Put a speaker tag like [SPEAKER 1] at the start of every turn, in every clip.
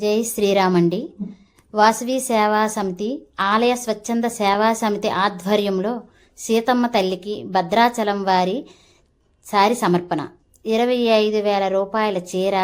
[SPEAKER 1] జై శ్రీరామండి. వాసవి సేవా సమితి ఆలయ స్వచ్ఛంద సేవా సమితి ఆధ్వర్యంలో సీతమ్మ తల్లికి భద్రాచలం వారి సారి సమర్పణ. ఇరవై ఐదు వేల రూపాయల చీర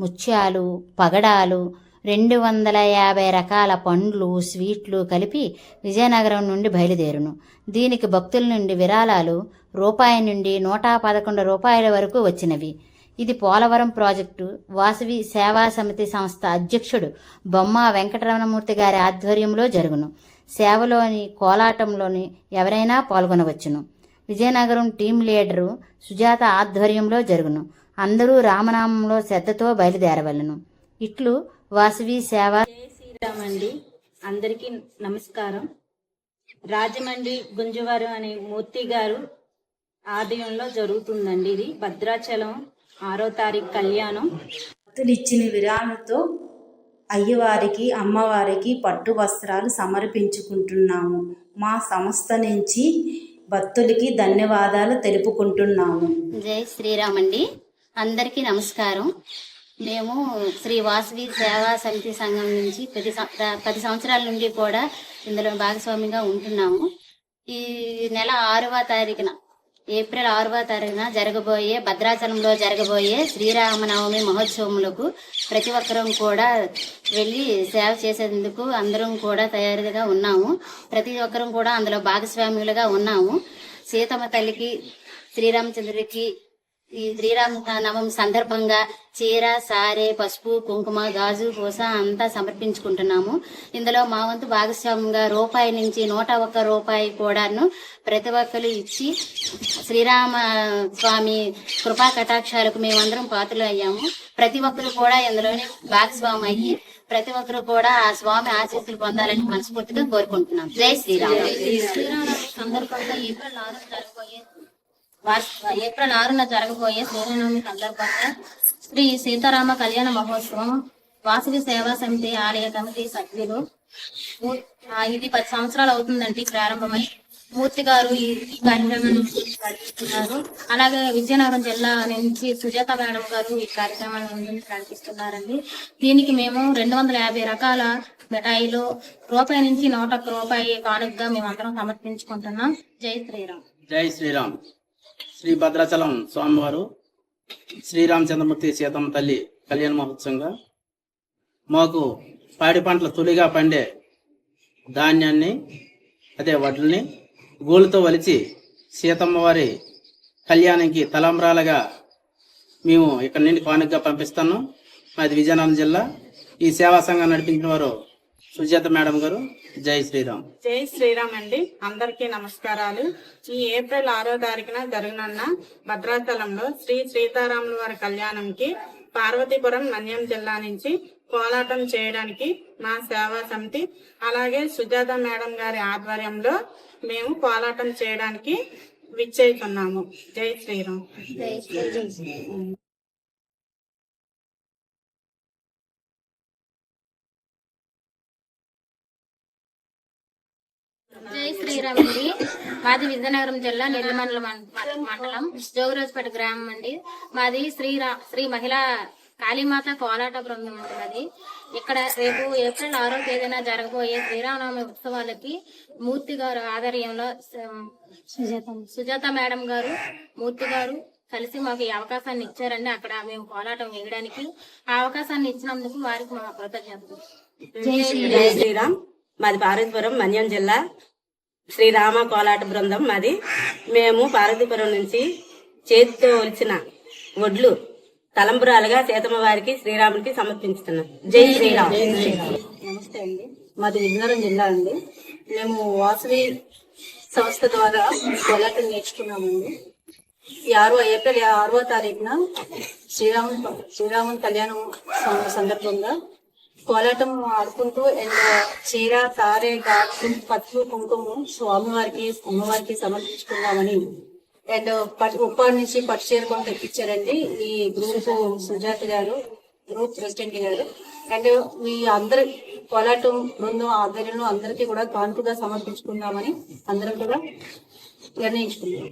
[SPEAKER 1] ముత్యాలు పగడాలు రెండు వందల యాభై రకాల పండ్లు స్వీట్లు కలిపి విజయనగరం నుండి బయలుదేరును. దీనికి భక్తుల నుండి విరాళాలు రూపాయి నుండి నూట పదకొండు రూపాయల వరకు వచ్చినవి. ఇది పోలవరం ప్రాజెక్టు. వాసవి సేవా సమితి సంస్థ అధ్యక్షుడు బొమ్మ వెంకటరమణమూర్తి గారి ఆధ్వర్యంలో జరుగును. సేవలోని కోలాటంలోని ఎవరైనా పాల్గొనవచ్చును. విజయనగరం టీం లీడరు సుజాత ఆధ్వర్యంలో జరుగును. అందరూ రామనామంలో శ్రద్ధతో బయలుదేరవలను. ఇట్లు వాసవి సేవ
[SPEAKER 2] శ్రీరామండి. అందరికీ నమస్కారం. రాజమండ్రి గుంజవారు అనే మూర్తి గారు ఆలయంలో జరుగుతుందండి ఇది. భద్రాచలం ఆరో తారీఖు కళ్యాణం.
[SPEAKER 3] భక్తులు ఇచ్చిన విరాళంతో అయ్యవారికి అమ్మవారికి పట్టు వస్త్రాలు సమర్పించుకుంటున్నాము. మా సంస్థ నుంచి భక్తులకి ధన్యవాదాలు తెలుపుకుంటున్నాము.
[SPEAKER 1] జై శ్రీరామండి అందరికీ నమస్కారం. మేము శ్రీ వాసవి సేవా సమితి సంఘం నుంచి పది సం- పది సంవత్సరాల నుండి కూడా ఇందులో భాగస్వామిగా ఉంటున్నాము. ఈ నెల ఆరవ తారీఖున ఏప్రిల్ ఆరవ తారీఖున జరగబోయే భద్రాచలంలో జరగబోయే శ్రీరామనవమి మహోత్సవములకు ప్రతి ఒక్కరం కూడా వెళ్ళి సేవ చేసేందుకు అందరం కూడా తయారుగా ఉన్నాము. ప్రతి ఒక్కరం కూడా అందులో భాగస్వాములుగా ఉన్నాము. సీతమ్మ తల్లికి శ్రీరామచంద్రుడికి ఈ శ్రీరామ నవం సందర్భంగా చీర సారే పసుపు కుంకుమ గాజు పూస అంతా సమర్పించుకుంటున్నాము. ఇందులో మా వంతు భాగస్వామ్యంగా రూపాయి నుంచి నూట ఒక్క రూపాయి కూడాను ప్రతి ఒక్కరు ఇచ్చి శ్రీరామ స్వామి కృపా కటాక్షాలకు మేమందరం పాత్రలు అయ్యాము. ప్రతి ఒక్కరు కూడా ఇందులోనే భాగస్వామి అయ్యి ప్రతి ఒక్కరు కూడా ఆ స్వామి ఆశీస్సులు పొందాలని మనస్ఫూర్తిగా కోరుకుంటున్నాం. జై శ్రీరామ్. శ్రీరామ. సందర్భంగా ఏప్రిల్ ఆరు ఏప్రిల్ ఆరున జరగబోయే శ్రీరామనవమి సందర్భంగా శ్రీ సీతారామ కళ్యాణ మహోత్సవం వాసవి సేవా సమితి ఆలయ కమిటీ సభ్యులు ఇది పది సంవత్సరాలు అవుతుందండి ప్రారంభమై మూర్తి గారు ఈ కార్యక్రమం కార్యక్రమాన్ని నడిపిస్తున్నారు అలాగే విజయనగరం జిల్లా నుంచి సుజాత మేడం గారు ఈ కార్యక్రమాన్ని నడిపిస్తున్నారండి దీనికి మేము రెండు వందల యాభై రకాల మిఠాయిలు రూపాయి నుంచి నూట ఒక్క రూపాయి కానుకగా మేమందరం సమర్పించుకుంటున్నాం. జై శ్రీరామ్.
[SPEAKER 4] జై శ్రీరామ్. శ్రీ భద్రాచలం స్వామివారు శ్రీరామచంద్రమూర్తి సీతమ్మ తల్లి కళ్యాణ మహోత్సవంగా మాకు పాడి పంటలు తొలిగా పండే ధాన్యాన్ని అదే వడ్లని గోలుతో వలిచి సీతమ్మ వారి కళ్యాణంకి తలంబ్రాలుగా మేము ఇక్కడ నుండి కానుకగా పంపిస్తాను మాది విజయనగరం జిల్లా. ఈ సేవా సంఘం నడిపించిన వారు సుజాత మేడం గారు జై శ్రీరామ్.
[SPEAKER 5] జై శ్రీరామ్ అండి. అందరికీ నమస్కారాలు. ఈ ఏప్రిల్ ఆరో తారీఖున జరగనున్న భద్రాచలంలో శ్రీ సీతారాముల వారి కళ్యాణంకి పార్వతీపురం మన్యం జిల్లా నుంచి కోలాటం చేయడానికి మా సేవా సమితి అలాగే సుజాత మేడం గారి ఆధ్వర్యంలో మేము కోలాటం చేయడానికి విచ్చేస్తున్నాము. జై శ్రీరామ్.
[SPEAKER 2] శ్రీరామ్ అండి మాది విజయనగరం జిల్లా నెల్లిమండల మండలం జోగిరాజపేట గ్రామం అండి. మాది శ్రీరా శ్రీ మహిళా కాళీమాత కోలాట బృందం ఉంటున్నది ఇక్కడ రేపు ఏప్రిల్ ఆరో తేదీన జరగబోయే శ్రీరామనవమి ఉత్సవాలకి మూర్తి గారు ఆధ్వర్యంలో సుజాత సుజాత మేడం గారు మూర్తి గారు కలిసి మాకు ఈ అవకాశాన్ని ఇచ్చారండి. అక్కడ మేము కోలాటం వేయడానికి ఆ అవకాశాన్ని ఇచ్చినందుకు వారికి మా కృతజ్ఞతలు.
[SPEAKER 6] జై శ్రీరామ్. మాది పార్వతీపురం మన్యం జిల్లా శ్రీరామ కోలాట బృందం మాది మేము పార్వతీపురం నుంచి చేతితో ఒలిచిన వడ్లు తలంబురాలుగా సీతమ్మ వారికి శ్రీరామునికి సమర్పించుతున్నాం. జై శ్రీరామ్.
[SPEAKER 7] నమస్తే అండి. మాది విజయనగరం జిల్లా అండి. మేము వాసవి సంస్థ ద్వారా కోలాటం నేర్చుకున్నామండి. ఈ ఆరో ఏప్రిల్ ఆరవ తారీఖున శ్రీరాముని శ్రీరాముని కళ్యాణం సందర్భంగా కోలాటం ఆడుకుంటూ అండ్ uh, చీర తారే గాజు పచ్చి కుంకుమ స్వామివారికి అమ్మవారికి సమర్పించుకుందామని. అండ్ uh, పట్టు ఉప్పాడు నుంచి పట్టు చీర కూడా తెప్పించారండి ఈ group Sujatha garu group president garu. And uh, మీ అందరి కోలాటం బృందం ఆధ్వర్యంలో అందరికీ కూడా కాన్పుగా సమర్పించుకుందామని అందరం కూడా నిర్ణయించుకున్నాం.